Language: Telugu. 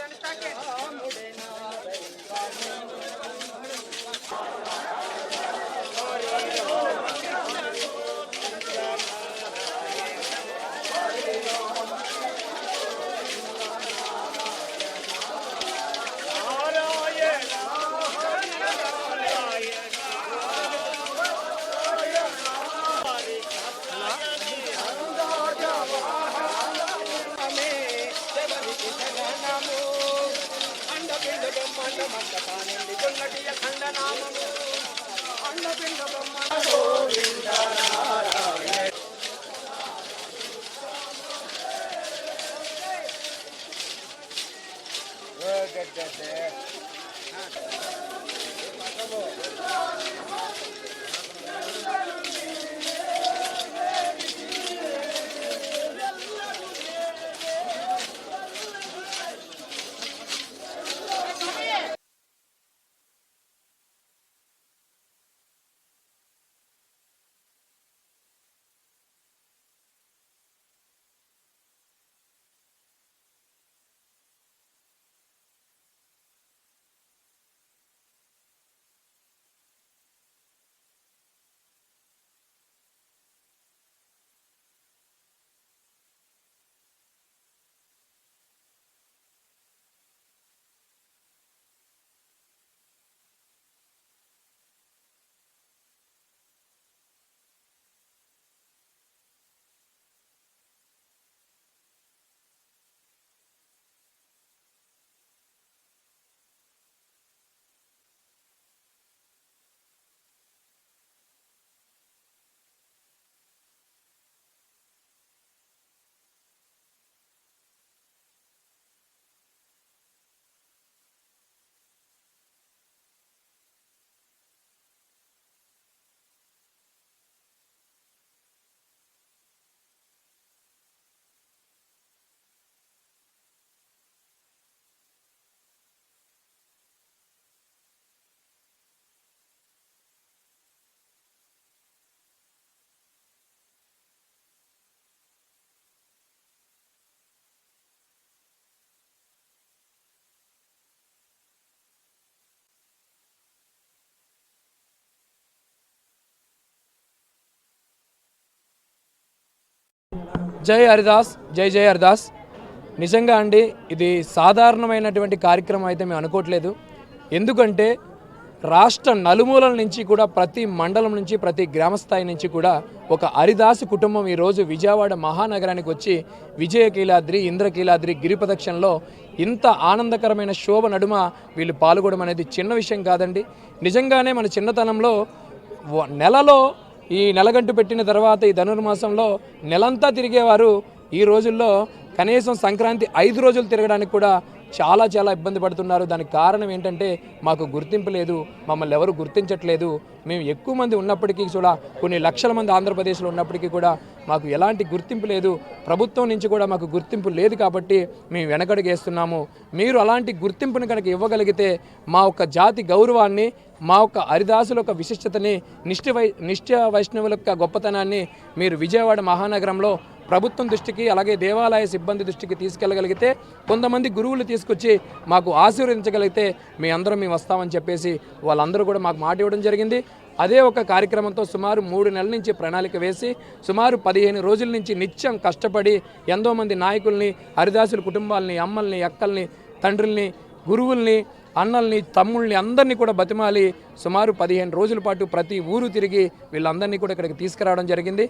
రండి స్టార్ట్ పాడు స్టార్ట్ చేయండి స్టార్ట్ చేయండి సార్ మీరు రండి, స్టార్ట్ చేయండి జై హరిదాస్ జై జై హరిదాస్. నిజంగా అండి ఇది సాధారణమైనటువంటి కార్యక్రమం అయితే మేము అనుకోవట్లేదు. ఎందుకంటే రాష్ట్ర నలుమూలల నుంచి కూడా ప్రతి మండలం నుంచి ప్రతి గ్రామ స్థాయి నుంచి కూడా ఒక హరిదాసు కుటుంబం ఈరోజు విజయవాడ మహానగరానికి వచ్చి విజయకీలాద్రి ఇంద్రకీలాద్రి గిరిప్రదక్షిణలో ఇంత ఆనందకరమైన శోభ నడుమ వీళ్ళు పాల్గొనడం అనేది చిన్న విషయం కాదండి. నిజంగానే మన చిన్నతనంలో నెలలో ఈ నెలగంటు పెట్టిన తర్వాత ఈ ధనుర్మాసంలో నెలంతా తిరిగేవారు ఈ రోజుల్లో కనీసం సంక్రాంతి ఐదు రోజులు తిరగడానికి కూడా చాలా చాలా ఇబ్బంది పడుతున్నారు. దానికి కారణం ఏంటంటే మాకు గుర్తింపు లేదు మమ్మల్ని ఎవరు గుర్తించట్లేదు. మేము ఎక్కువ మంది ఉన్నప్పటికీ కూడా కొన్ని లక్షల మంది ఆంధ్రప్రదేశ్లో ఉన్నప్పటికీ కూడా మాకు ఎలాంటి గుర్తింపు లేదు. ప్రభుత్వం నుంచి కూడా మాకు గుర్తింపు లేదు కాబట్టి మేము వెనకడుగేస్తున్నాము. మీరు అలాంటి గుర్తింపుని కనుక ఇవ్వగలిగితే మా యొక్క జాతి గౌరవాన్ని మా యొక్క హరిదాసుల యొక్క విశిష్టతని నిష్ఠ వై నిష్ఠ వైష్ణవుల యొక్క గొప్పతనాన్ని మీరు విజయవాడ మహానగరంలో ప్రభుత్వం దృష్టికి అలాగే దేవాలయ సిబ్బంది దృష్టికి తీసుకెళ్ళగలిగితే కొంతమంది గురువులు తీసుకొచ్చి మాకు ఆశీర్వదించగలిగితే మీ అందరం మేము వస్తామని చెప్పేసి వాళ్ళందరూ కూడా మాకు మాట ఇవ్వడం జరిగింది. అదే ఒక కార్యక్రమంతో సుమారు మూడు నెలల నుంచి ప్రణాళిక వేసి సుమారు పదిహేను రోజుల నుంచి నిత్యం కష్టపడి ఎంతో మంది నాయకుల్ని హరిదాసుల కుటుంబాలని అమ్మల్ని అక్కల్ని తండ్రుల్ని గురువుల్ని అన్నల్ని తమ్ముళ్ళని అందరినీ కూడా బతిమాలి. సుమారు పదిహేను రోజుల పాటు ప్రతి ఊరు తిరిగి వీళ్ళందరినీ కూడా ఇక్కడికి తీసుకురావడం జరిగింది.